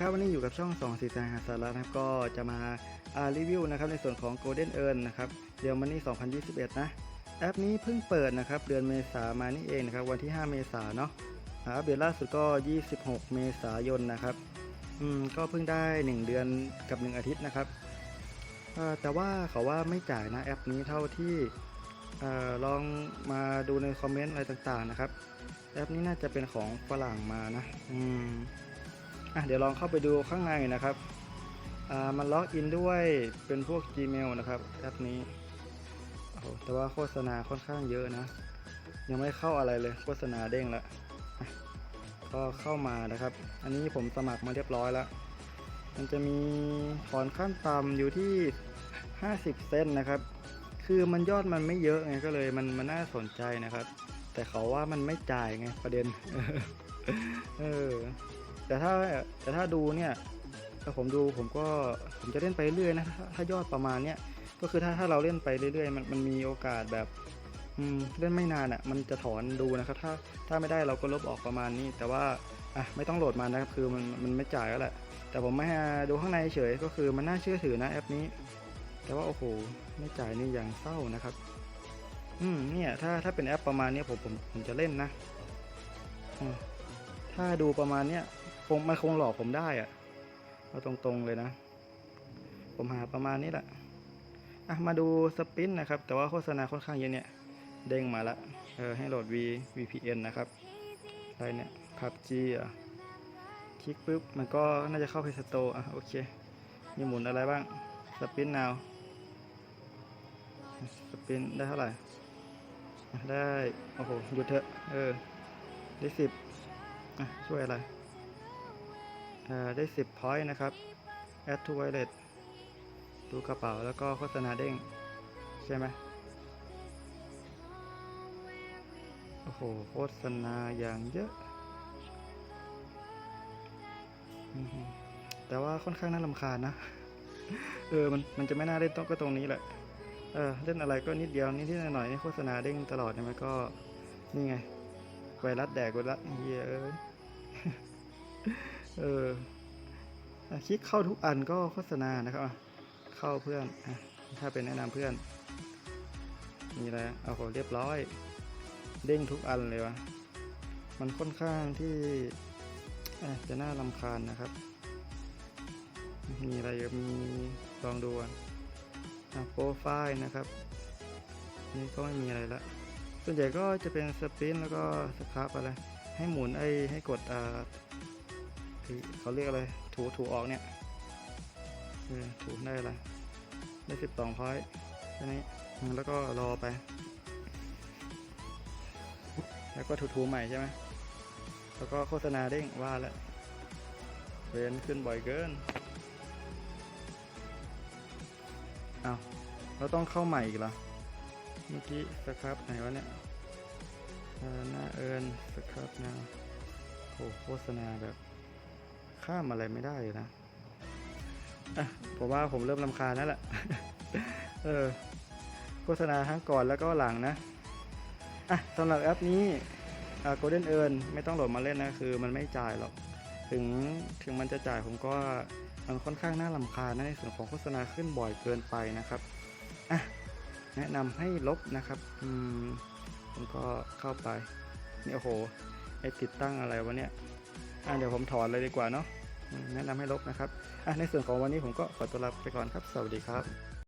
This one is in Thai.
ครับวันนี้อยู่กับช่อง2สีแสงหาสาระนะครับก็จะมาอ่ารีวิวนะครับในส่วนของ Golden Earn นะครับเดือนมันนี่2021 นะ แอปนี้เพิ่งเปิดนะครับเดือนเมษามานี่เองนะครับวันที่ 5 เมษาเนาะอัปเดตล่าสุดก็ 26 เมษายนนะครับอืมก็เพิ่งได้ 1 เดือนกับ 1 อาทิตย์นะครับแต่ว่าเขาว่าไม่จ่ายนะแอปนี้เท่าที่อ่อลองมาดูในคอมเมนต์อะไรต่างๆนะครับ แอปนี้น่าจะเป็นของฝรั่งมานะ อืม อะเดี๋ยวลองเข้าไปดูข้างในนะครับอ่ามันล็อกอินด้วยเป็นพวก Gmail นะครับแอปนี้โอ้แต่ว่าโฆษณาค่อนข้างเยอะนะ ยังไม่เข้าอะไรเลยโฆษณาเด้งแล้วอะก็เข้ามานะครับ อันนี้ผมสมัครมาเรียบร้อยแล้ว มันจะมีถอนขั้นต่ำอยู่ที่ 50 เซนนะครับ คือมันยอดมันไม่เยอะไงก็เลยมันมันน่าสนใจนะครับ แต่เขาว่ามันไม่จ่ายไงประเด็น เออ แต่ถ้าแต่ถ้าดูเนี่ยถ้าผมดูผมก็ผมจะเล่นไปเรื่อยนะถ้าถ้ายอดประมาณเนี้ยก็คือถ้าถ้าเราเล่นไปเรื่อยๆมันมันมีโอกาสแบบอืมเล่นไม่นานอะ่ะมันจะถอนดูนะครับถ้าถ้าไม่ได้เราก็ลบออกประมาณนี้ แต่ว่าอะไม่ต้องโหลดมานะครับคือมันมันไม่จ่ายแล้วแหละแต่ผมไม่ดูข้างในเฉยก็คือมันน่าเชื่อถือนะแอปนี้ แต่ว่าโอ้โหไม่จ่ายนี่อย่างเศร้านะครับ อืมเนี่ยถ้าถ้าเป็นแอปประมาณเนี้ยผมผมผมจะเล่นนะถ้าดูประมาณเนี้ย คงมันคงหลอกผมได้อะเอาตรงๆเลยนะ ผมหาประมาณนี้แหละอะมาดูสปินนะครับ แต่ว่าโฆษณาค่อนข้างเยอะเนี่ยเด้งมาละเออให้โหลด V VPN นะครับอะไรเนี่ย PUBG อะคลิกปุ๊บมันก็น่าจะเข้าไปสโตอะโอเค มีหมุนอะไรบ้างสปินนาวสปินได้เท่าไหร่ ได้ โอ้โหหยุดเถอะ เออ ได้สิบอะ ช่วยอะไร ได้สิบพอยต์นะครับ add to wallet ดูกระเป๋าแล้วก็โฆษณาเด้ง ใช่ไหมโอ้โห โฆษณาอย่างเยอะ แต่ว่าค่อนข้างน่ารำคาญนะ เออ มัน มันจะไม่น่าเล่นต้องก็ตรงนี้แหละ เออ เล่นอะไรก็นิดเดียวนิดๆหน่อยๆนี่โฆษณาเด้งตลอดใช่ไหมก็ นี่ไง ไวรัสแดกไวรัสเยอ้ย เออคลิกเข้าทุกอันก็โฆษณานะครับเข้าเพื่อนถ้าเป็นแนะนำเพื่อนมีอะไรเอาโหเรียบร้อย เด้งทุกอันเลยวะมันค่อนข้างที่จะน่ารำคาญนะครับ มีอะไรอีกมีลองดูอะโปรไฟล์นะครับ นี่ก็ไม่มีอะไรละส่วนใหญ่ก็จะเป็นสปรินต์แล้วก็สครับอะไรให้หมุนไอ้ให้กดอ่า เขาเรียกอะไร ถูถูออกเนี่ยถูได้อะไรได้สิบสองพอยต์แค่นี้อืมแล้วก็รอไป แล้วก็ถูถูใหม่ใช่ไหมแล้วก็โฆษณาเด้งว่าแล้วเวนขึ้นบ่อยเกินเอาวเราต้องเข้าใหม่อีกเหรอเมื่อกี้สครับไหนวะเนี่ยหน้าเอิญสครับนะโอ้โฆษณาแบบ ข้ามอะไรไม่ได้เลยนะผมว่าผมเริ่มลำคาญแล้วแหละ เออ โฆษณาทั้งก่อนแล้วก็หลังนะ อะสำหรับแอปนี้อ่า Golden Earn ไม่ต้องโหลดมาเล่นนะ คือมันไม่จ่ายหรอก ถึงถึงมันจะจ่ายผมก็มันค่อนข้างน่าลำคาญนะในส่วนของโฆษณาขึ้นบ่อยเกินไปนะครับ อะ แนะนำให้ลบนะครับ อืมผมก็เข้าไปนี่โอ้โห ไอติดตั้งอะไรวะเนี่ย อะเดี๋ยวผมถอนเลยดีกว่าเนาะแนะนำให้ลบนะครับอะในส่วนของวันนี้ผมก็ขอตัวลาไปก่อนครับ สวัสดีครับ